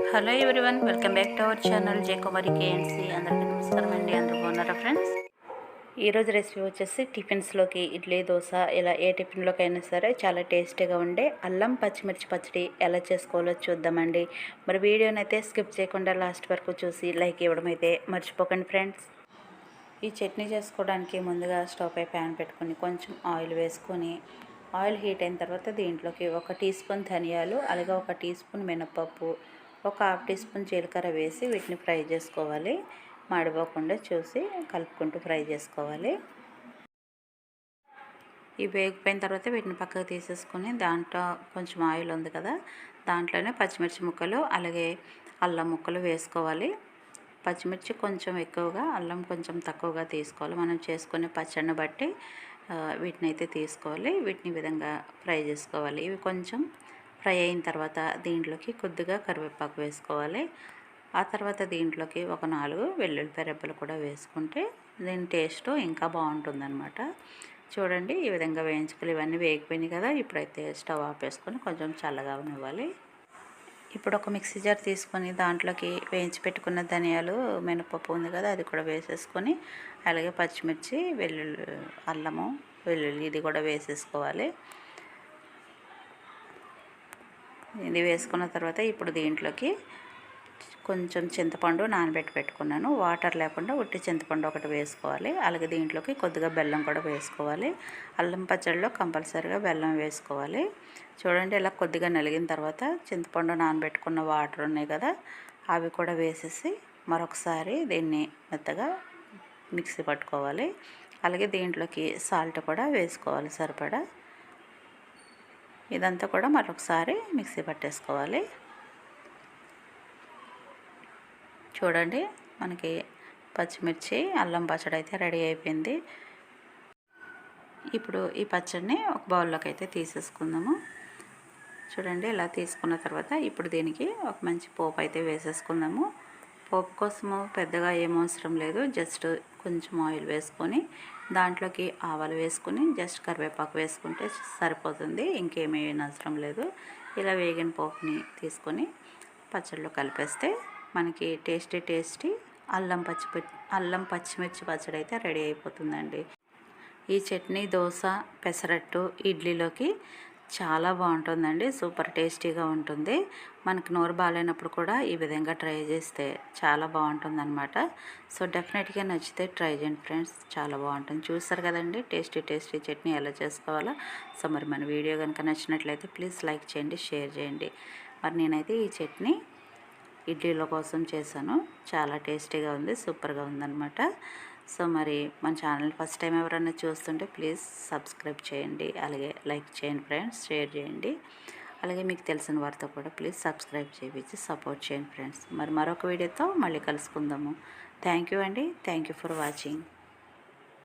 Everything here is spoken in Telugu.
Hello everyone welcome back to our channel జేకుమారి KNC అందరికీ నమస్కారం అండి అందరూ బాగున్నారా ఫ్రెండ్స్? ఈరోజు రెసిపీ వచ్చేసి టిఫిన్స్లోకి ఇడ్లీ దోశ ఇలా ఏ టిఫిన్లోకి అయినా సరే చాలా టేస్టీగా ఉండే అల్లం పచ్చిమిర్చి పచ్చడి ఎలా చేసుకోవాలో చూద్దామండి. మరి వీడియోని అయితే స్కిప్ చేయకుండా లాస్ట్ వరకు చూసి లైక్ ఇవ్వడం అయితే మర్చిపోకండి ఫ్రెండ్స్. ఈ చట్నీ చేసుకోవడానికి ముందుగా స్టవ్ పై ప్యాన్ పెట్టుకొని కొంచెం ఆయిల్ వేసుకొని ఆయిల్ హీట్ అయిన తర్వాత దీంట్లోకి ఒక టీ స్పూన్ ధనియాలు అలాగే ఒక టీ స్పూన్ మినపప్పు ఒక హాఫ్ టీ స్పూన్ జీలకర్ర వేసి వీటిని ఫ్రై చేసుకోవాలి. మాడిపోకుండా చూసి కలుపుకుంటూ ఫ్రై చేసుకోవాలి. ఇవి వేగిపోయిన తర్వాత వీటిని పక్కకు తీసేసుకొని దాంట్లో కొంచెం ఆయిల్ ఉంది కదా దాంట్లోనే పచ్చిమిర్చి ముక్కలు అలాగే అల్లం ముక్కలు వేసుకోవాలి. పచ్చిమిర్చి కొంచెం ఎక్కువగా అల్లం కొంచెం తక్కువగా తీసుకోవాలి. మనం చేసుకునే పచ్చడిని బట్టి వీటిని అయితే తీసుకోవాలి. వీటిని విధంగా ఫ్రై చేసుకోవాలి. ఇవి కొంచెం ఫ్రై అయిన తర్వాత దీంట్లోకి కొద్దిగా కరివేపాకు వేసుకోవాలి. ఆ తర్వాత దీంట్లోకి ఒక నాలుగు వెల్లుల్లిపాయ రెబ్బలు కూడా వేసుకుంటే దీని టేస్ట్ ఇంకా బాగుంటుందన్నమాట. చూడండి ఈ విధంగా వేయించుకోవాలి ఇవన్నీ వేగిపోయినాయి కదా ఇప్పుడైతే స్టవ్ ఆపేసుకొని కొంచెం చల్లగా ఇవ్వాలి ఇప్పుడు ఒక మిక్సీ జార్ తీసుకొని దాంట్లోకి వేయించి పెట్టుకున్న ధనియాలు మినపప్పు ఉంది కదా అది కూడా వేసేసుకొని అలాగే పచ్చిమిర్చి వెల్లుల్లి అల్లము వెల్లుల్లి ఇది కూడా వేసేసుకోవాలి. ఇది వేసుకున్న తర్వాత ఇప్పుడు దీంట్లోకి కొంచెం చింతపండు నానబెట్టి పెట్టుకున్నాను. వాటర్ లేకుండా ఉట్టి చింతపండు ఒకటి వేసుకోవాలి. అలాగే దీంట్లోకి కొద్దిగా బెల్లం కూడా వేసుకోవాలి. అల్లం పచ్చడిలో కంపల్సరీగా బెల్లం వేసుకోవాలి. చూడండి ఇలా కొద్దిగా నలిగిన తర్వాత చింతపండు నానబెట్టుకున్న వాటర్ ఉన్నాయి కదా అవి కూడా వేసేసి మరొకసారి దీన్ని మెత్తగా మిక్సీ పట్టుకోవాలి. అలాగే దీంట్లోకి సాల్ట్ కూడా వేసుకోవాలి సరిపడా. ఇదంతా కూడా మరొకసారి మిక్సీ పట్టేసుకోవాలి. చూడండి మనకి పచ్చిమిర్చి అల్లం పచ్చడి అయితే రెడీ అయిపోయింది. ఇప్పుడు ఈ పచ్చడిని ఒక బౌల్లోకి అయితే తీసేసుకుందాము. చూడండి ఇలా తీసుకున్న తర్వాత ఇప్పుడు దీనికి ఒక మంచి పోపు అయితే వేసేసుకుందాము. పోపు కోసము పెద్దగా ఏం అవసరం లేదు. జస్ట్ కొంచెం ఆయిల్ వేసుకొని దాంట్లోకి ఆవాలు వేసుకొని జస్ట్ కరివేపాకు వేసుకుంటే సరిపోతుంది. ఇంకేమీ అవసరం లేదు. ఇలా వేగిన పోపుని తీసుకొని పచ్చళ్ళు కలిపేస్తే మనకి టేస్టీ టేస్టీ అల్లం పచ్చి అల్లం పచ్చిమిర్చి పచ్చడి అయితే రెడీ అయిపోతుందండి. ఈ చట్నీ దోశ పెసరట్టు ఇడ్లీలోకి చాలా బాగుంటుందండి. సూపర్ టేస్టీగా ఉంటుంది. మనకు నోరు బాగాలేనప్పుడు కూడా ఈ విధంగా ట్రై చేస్తే చాలా బాగుంటుందన్నమాట. సో డెఫినెట్గా నచ్చితే ట్రై చేయండి ఫ్రెండ్స్. చాలా బాగుంటుంది. చూస్తారు కదండి టేస్టీ టేస్టీ చట్నీ ఎలా చేసుకోవాలో. సో మరి మన వీడియో కనుక నచ్చినట్లయితే ప్లీజ్ లైక్ చేయండి షేర్ చేయండి. మరి నేనైతే ఈ చట్నీ ఇడ్లీల కోసం చేశాను. చాలా టేస్టీగా ఉంది సూపర్గా ఉందన్నమాట. సో మరి మన ఛానల్ ఫస్ట్ టైం ఎవరైనా చూస్తుంటే ప్లీజ్ సబ్స్క్రైబ్ చేయండి. అలాగే లైక్ చేయండి ఫ్రెండ్స్ షేర్ చేయండి. అలాగే మీకు తెలిసిన వారితో కూడా ప్లీజ్ సబ్స్క్రైబ్ చేయించి సపోర్ట్ చేయండి ఫ్రెండ్స్. మరి మరొక వీడియోతో మళ్ళీ కలుసుకుందాము. థ్యాంక్ యూ అండి. Thank you for watching.